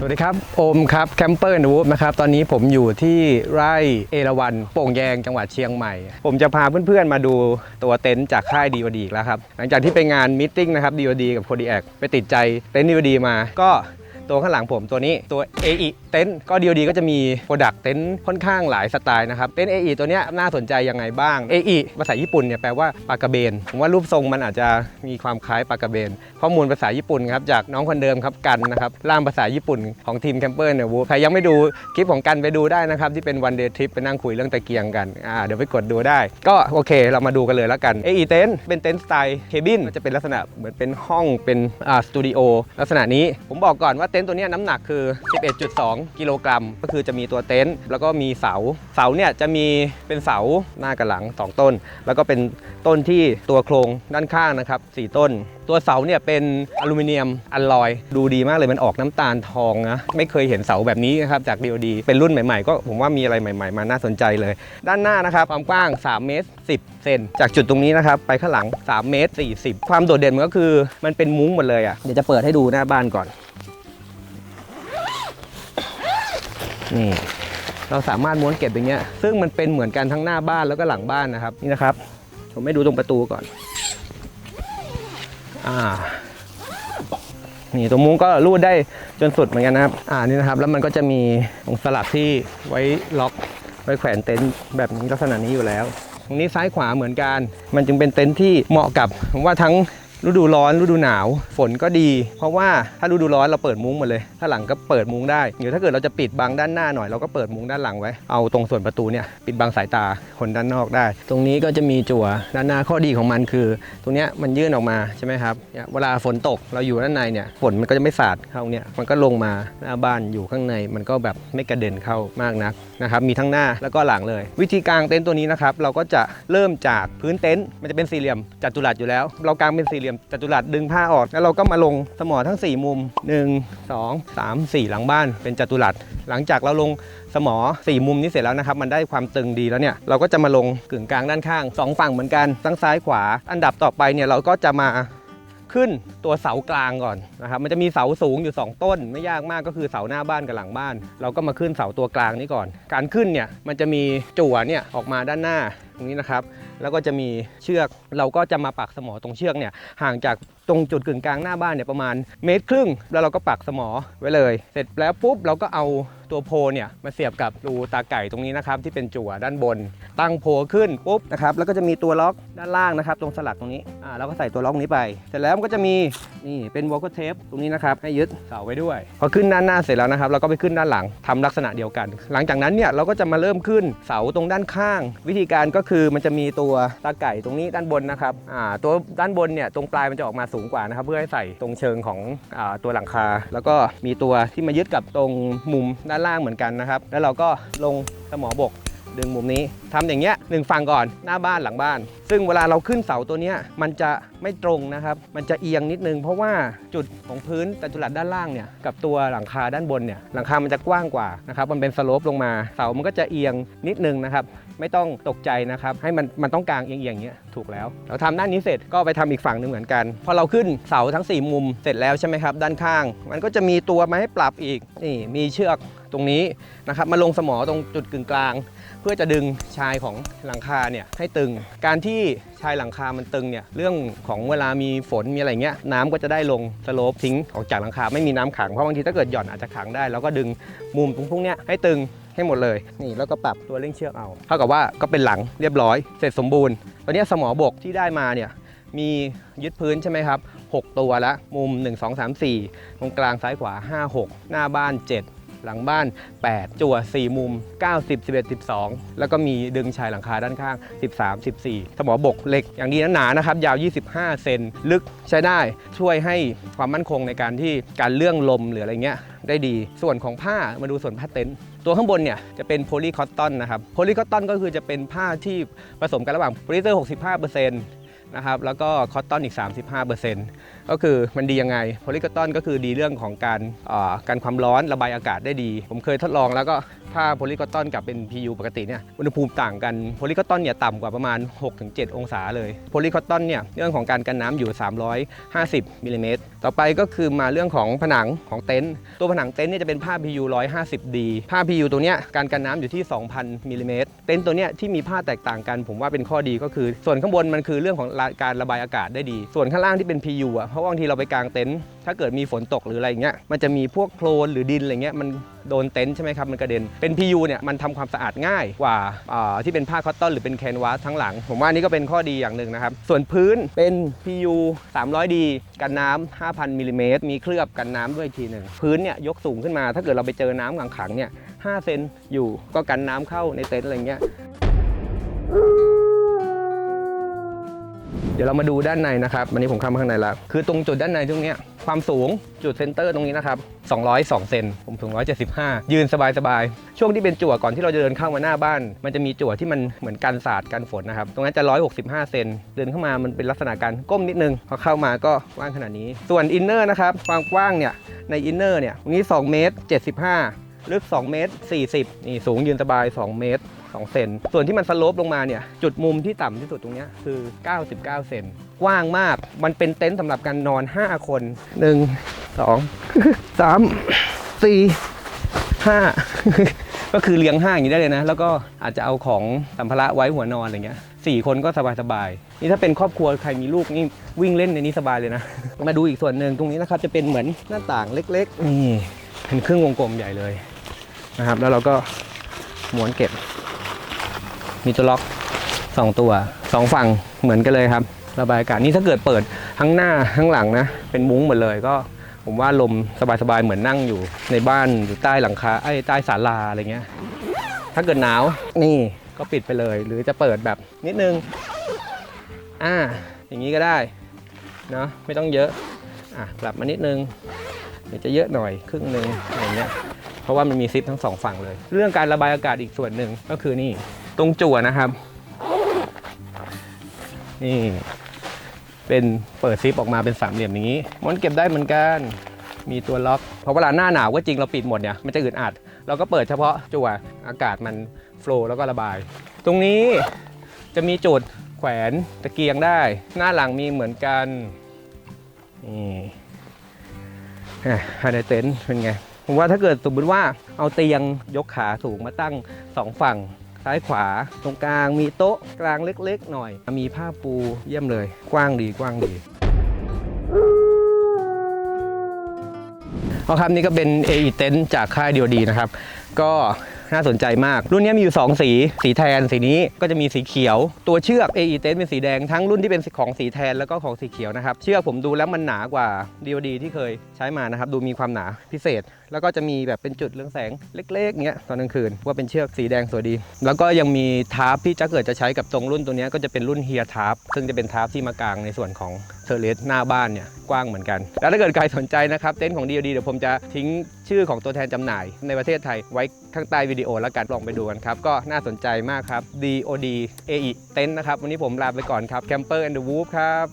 สวัสดีครับ โอมครับแคมเปอร์นูฟนะครับ ตอนนี้ผมอยู่ที่ไร่เอราวันโป่งแยงจังหวัดเชียงใหม่ ผมจะพาเพื่อนๆมาดูตัวเต็นท์จากค่ายดีวดีอีแล้วครับ หลังจากที่ไปงานมิทติ้งนะครับดีวดีกับโคดีแอคไปติดใจเต็นท์ดีวดีมา ก็ ตัวข้างหลังผมตัวนี้ตัว AE เต็นท์ก็ดีดีก็จะมีโปรดักต์เต็นท์ค่อนข้างหลายสไตล์นะครับ เต็นท์ AE ตัวนี้น่าสนใจยังไงบ้าง AE ภาษาญี่ปุ่นเนี่ยแปลว่าปลากระเบน ผมว่ารูปทรงมันอาจจะมีความคล้ายปลากระเบน ข้อมูลภาษาญี่ปุ่นครับจากน้องคนเดิมครับกันนะครับล่ามภาษาญี่ปุ่นของทีมแคมเปอร์เนี่ยวูใครยังไม่ดูคลิปของกันไปดูได้นะครับที่เป็นวันเดย์ทริปไปนั่งคุยเรื่องตะเกียงกันอ่าเดี๋ยวไปกดดูได้ ก็โอเคเรามาดูกันเลยแล้วกัน AE เต็นท์เป็นเต็นท์สไตล์เคบินจะเป็นลักษณะเหมือนเป็นห้องเป็นอ่าสตูดิโอลักษณะนี้ผมบอกก่อนว่าเต็นท์ตัวนี้น้ำหนักคือ 11.2 กิโลกรัม ก็คือจะมีตัวเต็นท์แล้วก็มีเสา เสาเนี่ยจะมีเป็นเสาหน้ากับหลัง 2 ต้น แล้วก็เป็นต้นที่ตัวโครงด้านข้างนะครับ 4 ต้น ตัวเสาเนี่ยเป็นอลูมิเนียมอลลอย ดูดีมากเลยมันออกน้ำตาลทองนะ ไม่เคยเห็นเสาแบบนี้นะครับจาก DOD เป็นรุ่นใหม่ๆ ก็ผมว่ามีอะไรใหม่ๆ มาน่าสนใจเลย ด้านหน้านะครับความกว้าง 3 เมตร 10 เซน จากจุดตรงนี้นะครับไปข้างหลัง 3 เมตร 40 ความโดดเด่นมันก็คือมันเป็นมุ้งหมดเลยอะ เดี๋ยวจะเปิดให้ดูหน้าบ้านก่อน นี่เราสามารถม้วนเก็บอย่างเงี้ย ซึ่งมันเป็นเหมือนกันทั้งหน้าบ้านแล้วก็หลังบ้านนะครับ นี่นะครับ ผมให้ดูตรงประตูก่อน อ่า นี่ตรงมุ้งก็รูดได้จนสุดเหมือนกันนะครับ อ่า นี่นะครับ แล้วมันก็จะมีตรงสลักที่ไว้ล็อก ไว้แขวนเต็นท์แบบนี้ลักษณะนี้อยู่แล้ว ตรงนี้ซ้ายขวาเหมือนกัน มันจึงเป็นเต็นท์ที่เหมาะกับผมว่าทั้ง ฤดูร้อนฤดูหนาวฝนก็ดี เพราะว่าถ้าฤดูร้อนเราเปิดมุ้งหมดเลย ถ้าหลังก็เปิดมุ้งได้หรือถ้าเกิดเราจะปิดบังด้านหน้าหน่อยเราก็เปิดมุ้งด้านหลังไว้เอาตรงส่วนประตูเนี่ยปิดบังสายตาคนด้านนอกได้ ตรงนี้ก็จะมีจั่วด้านหน้าข้อดีของมันคือ ตรงเนี้ยมันยื่นออกมาใช่ไหมครับเวลาฝนตกเราอยู่ด้านในเนี่ยฝนมันก็จะไม่สาดเข้าเนี่ยมันก็ลงมาหน้าบ้านอยู่ข้างในมันก็แบบไม่กระเด็นเข้ามากนักนะครับมีทั้งหน้าแล้วก็หลังเลย วิธีกางเต็นท์ตัวนี้นะครับเราก็จะเริ่มจากพื้นเต็นท์มันจะเป็นสี่เหลี่ยมจัตุรัสอยู่แล้ว เรากางเป็นสี่เหลี่ยมจัตุรัสดึงผ้าออก แล้วเราก็มาลงสมอทั้ง 4 มุม 1 2 3 4 หลังบ้านเป็นจัตุรัส หลังจากเราลงสมอ 4 มุมนี้เสร็จแล้วนะครับ มันได้ความตึงดีแล้วเนี่ย เราก็จะมาลงกึ่งกลางด้านข้าง 2 ฝั่งเหมือนกันทั้งซ้ายขวา อันดับต่อไปเนี่ยเราก็จะมาขึ้นตัวเสากลางก่อนนะครับมันจะมีเสาสูงอยู่ 2 ต้น ไม่ยากมากก็คือเสาหน้าบ้านกับหลังบ้าน เราก็มาขึ้นเสาตัวกลางนี้ก่อน การขึ้นเนี่ยมันจะมีจั่วเนี่ยออกมาด้านหน้า ตรงนี้นะครับ แล้วก็จะมีเชือกเราก็จะมาปักสมอตรงเชือกเนี่ยห่างจากตรงจุดกึ่งกลางหน้าบ้านเนี่ยประมาณเมตรครึ่ง แล้วเราก็ปักสมอไว้เลย เสร็จแล้วปุ๊บเราก็เอาตัวโพเนี่ยมาเสียบกับรูตาไก่ตรงนี้นะครับที่เป็นจั่วด้านบน ตั้งโพขึ้นปุ๊บนะครับแล้วก็จะมีตัวล็อกด้านล่างนะครับ ตรงสลักตรงนี้อ่าเราก็ใส่ตัวล็อกนี้ไปเสร็จแล้วมันก็จะมีนี่เป็นวอลเทปตรงนี้นะครับให้ยึดเสาไว้ด้วย พอขึ้นด้านหน้าเสร็จแล้วนะครับเราก็ไปขึ้นด้านหลังทำลักษณะเดียวกัน หลังจากนั้นเนี่ยเราก็จะมาเริ่มขึ้นเสาตรงด้านข้าง วิธีการก็คือมันจะมีตัวตาไก่ตรงนี้ด้านบนนะครับตัวด้านบนเนี่ยตรงปลายมันจะออกมาสูงกว่านะครับ เพื่อให้ใส่ตรงเชิงของอตัวหลังคา แล้วก็มีตัวที่มายึดกับตรงมุมด้านล่างเหมือนกันนะครับ แล้วเราก็ลงสมอบก ดึงมุมนี้ทำอย่างเงี้ยหนึ่งฝั่งก่อนหน้าบ้านหลังบ้าน ซึ่งเวลาเราขึ้นเสาตัวเนี้ยมันจะไม่ตรงนะครับ มันจะเอียงนิดนึง เพราะว่าจุดของพื้นจัตุรัสด้านล่างเนี่ยกับตัวหลังคาด้านบนเนี่ยหลังคามันจะกว้างกว่านะครับมันเป็นสโลปลงมาเสามันก็จะเอียงนิดนึงนะครับไม่ต้องตกใจนะครับให้มันมันต้องกลางเอียงๆอย่างเงี้ยถูกแล้ว เราทำด้านนี้เสร็จก็ไปทำอีกฝั่งหนึ่งเหมือนกัน พอเราขึ้นเสาทั้ง 4 มุมเสร็จแล้วใช่ไหมครับด้านข้าง มันก็จะมีตัวมาให้ปรับอีกนี่มีเชือก ตรงนี้นะครับมาลงสมอตรงจุดกึ่งกลาง เพื่อจะดึงชายของหลังคาเนี่ยให้ตึง การที่ชายหลังคามันตึงเนี่ยเรื่องของเวลามีฝนมีอะไรเงี้ยน้ำก็จะได้ลงสโลปทิ้งออกจากหลังคาไม่มีน้ำขังเพราะบางทีถ้าเกิดหย่อนอาจจะขังได้ แล้วก็ดึงมุมตรงพวกเนี้ยให้ตึงให้หมดเลยนี่แล้วก็ปรับตัวเร่งเชือกเอาเท่ากับว่าก็เป็นหลังเรียบร้อย เสร็จสมบูรณ์ตอนนี้สมอบกที่ได้มาเนี่ยมียึดพื้นใช่ไหมครับ 6 ตัวละ มุม 1 2 3 4 ตรงกลางซ้ายขวา 5 6 หน้าบ้าน 7 หลังบ้าน 8 จั่ว 4 มุม 90 11 12 แล้วก็มีดึงชายหลังคาด้านข้าง 13 14 สมอบกเหล็กอย่างดีหนาๆนะครับ ยาว 25 เซนลึกใช้ได้ช่วยให้ความมั่นคงในการที่การเลื่องลมหรืออะไรเงี้ยได้ดี ส่วนของผ้ามาดูส่วนผ้าเต็นท์ตัวข้างบนเนี่ยจะเป็นโพลีคอตตอนนะครับโพลีคอตตอนก็คือจะเป็นผ้าที่ผสมกันระหว่างโพลีเตอร์ 65%นะครับแล้วก็คอตตอนอีก 35% ก็คือมันดียังไงโพลีคอตตอนก็คือดีเรื่องของการการความร้อนระบายอากาศได้ดี ผมเคยทดลองแล้วก็ถ้าโพลีคอตตอนกับเป็น PU ปกติเนี่ยอุณหภูมิต่างกันโพลีคอตตอนเนี่ยต่ำกว่าประมาณ 6-7 องศาเลยโพลีคอตตอนเนี่ยเรื่องของการกันน้ำอยู่ 350มิลลิเมตรต่อไปก็คือมาเรื่องของผนังของเต็นท์ตัวผนังเต็นท์เนี่ยจะเป็นผ้า PU 150D ผ้า PU ตัวเนี้ยการกันน้ำอยู่ที่ 2,000มิลลิเมตรเต็นท์ตัวเนี้ยที่มีผ้าแตกต่างกัน ผมว่าเป็นข้อดีก็คือ ส่วนข้างบนมันคือเรื่องของการระบายอากาศได้ดี ส่วนข้างล่างที่เป็น PU อะเพราะบางทีเราไปกางเต็นท์ถ้าเกิดมีฝนตกหรืออะไรอย่างเงี้ยมันจะมีพวกโคลนหรือดินอะไรเงี้ยมันโดนเต็นท์ใช่ไหมครับมันกระเด็นเป็น PU เนี่ยมันทำความสะอาดง่ายกว่าที่เป็นผ้าคอตตอนหรือเป็นแคนวาสทั้งหลัง ผมว่านี่ก็เป็นข้อดีอย่างหนึ่งนะครับ ส่วนพื้นเป็น PU 300D กันน้ำ5,000มิลลิเมตรมีเคลือบกันน้ำด้วยทีหนึ่งพื้นเนี่ยยกสูงขึ้นมา ถ้าเกิดเราไปเจอน้ำขังๆเนี่ย5เซนอยู่ก็กันน้ำเข้าในเต็นท์อะไรเงี้ย ดี๋ยวเรามาดูด้านในนะครับวันนี้ผมเข้ามาข้างในแล้วคือตรงจุดด้านในตรงนี้ความสูงจุดเซนเตอร์ตรงนี้นะครับ202 เซนผมสูง 175 ยืนสบายๆ ช่วงที่เป็นจั่วก่อนที่เราจะเดินเข้ามาหน้าบ้าน มันจะมีจั่วที่มันเหมือนกันศาสตร์กันฝนนะครับ ตรงนั้นจะ 165 เซนเดินเข้ามามันเป็นลักษณะการก้มนิดนึง พอเข้ามาก็กว้างขนาดนี้ ส่วนอินเนอร์นะครับความกว้างเนี่ยในอินเนอร์เนี่ยตรงนี้ 2 เมตร 75 ลึก 2 เมตร 40 นี่สูงยืนสบาย 2 เมตร 2 เซน ส่วนที่มันสโลปลงมาเนี่ย จุดมุมที่ต่ำที่สุดตรงเนี้ยคือ 99 เซน กว้างมาก มันเป็นเต็นท์สำหรับการนอน 5 คน 1 2 3 4 5 ก็คือเลี้ยงห้าอย่างนี้ได้เลยนะ แล้วก็อาจจะเอาของสัมภาระไว้หัวนอนอะไรเงี้ยสี่คนก็สบายๆ นี่ถ้าเป็นครอบครัวใครมีลูกนี่วิ่งเล่นในนี้สบายเลยนะ มาดูอีกส่วนหนึ่งตรงนี้นะครับจะเป็นเหมือนหน้าต่างเล็กๆ นี่เป็นเครื่องวงกลมใหญ่เลย นะครับ แล้วเราก็ม้วนเก็บ มีตัวล็อกสองตัวสองฝั่งเหมือนกันเลยครับ ระบายอากาศนี่ถ้าเกิดเปิดทั้งหน้าทั้งหลังนะ เป็นมุ้งหมดเลยก็ผมว่าลมสบายๆเหมือนนั่งอยู่ในบ้านอยู่ใต้หลังคาไอ้ใต้ศาลาอะไรเงี้ย ถ้าเกิดหนาวนี่ก็ปิดไปเลย หรือจะเปิดแบบนิดนึงอ่าอย่างนี้ก็ได้เนาะไม่ต้องเยอะอะปรับมานิดนึงเดี๋ยวจะเยอะหน่อยครึ่งหนึ่งอะไรเงี้ย ราะว่ามันมีซิปทั้งสองฝั่งเลย เรื่องการระบายอากาศอีกส่วนหนึ่งก็คือนี่ตรงจั่วนะครับนี่เป็นเปิดซิปออกมาเป็นสามเหลี่ยมอย่างนี้มันเก็บได้เหมือนกันมีตัวล็อกเพราะเวลาหน้าหนาวก็จริงเราปิดหมดเนี่ยมันจะอึดอัด เราก็เปิดเฉพาะจั่วอากาศมันโฟล์แล้วก็ระบาย ตรงนี้จะมีจุดแขวนตะเกียงได้ หน้าหลังมีเหมือนกันนี่อะภายในเต็นท์เป็นไง ผมว่าถ้าเกิดสมมติว่าเอาเตียงยกขาสูงมาตั้งสองฝั่งซ้ายขวาตรงกลางมีโต๊ะกลางเล็กๆ หน่อย มีผ้าปูเยี่ยมเลย กว้างดีกว้างดีเอาครับนี่ก็เป็น AE Tent จากค่ายเดียวดีนะครับ ก็น่าสนใจมาก รุ่นนี้มีอยู่ 2 สี สีแทน สีนี้ก็จะมีสีเขียว ตัวเชือก AE Tent เป็นสีแดง ทั้งรุ่นที่เป็นของสีแทนแล้วก็ของสีเขียวนะครับ เชือกผมดูแล้วมันหนากว่า DOD ที่เคยใช้มานะครับ ดูมีความหนาพิเศษแล้วก็จะมีแบบเป็นจุดเรืองแสงเล็กๆเงี้ยตอนกลางคืนว่าเป็นเชือกสีแดงสวยดี แล้วก็ยังมีทาร์ปที่จะเกิดจะใช้กับตรงรุ่นตัวนี้ก็จะเป็นรุ่นเฮียทาร์ปซึ่งจะเป็นทาร์ปที่มากางในส่วนของเทอร์เลสหน้าบ้านเนี่ยกว้างเหมือนกัน แล้วถ้าเกิดใครสนใจนะครับเต็นท์ของ DOD เดี๋ยวผมจะทิ้งชื่อของตัวแทนจำหน่าย ในประเทศไทยไว้ข้างใต้วิดีโอแล้วกันลองไปดูกันครับก็น่าสนใจมากครับ DOD AE เต็นท์นะครับวันนี้ผมลาไปก่อนครับ Camper and the Wolf ครับ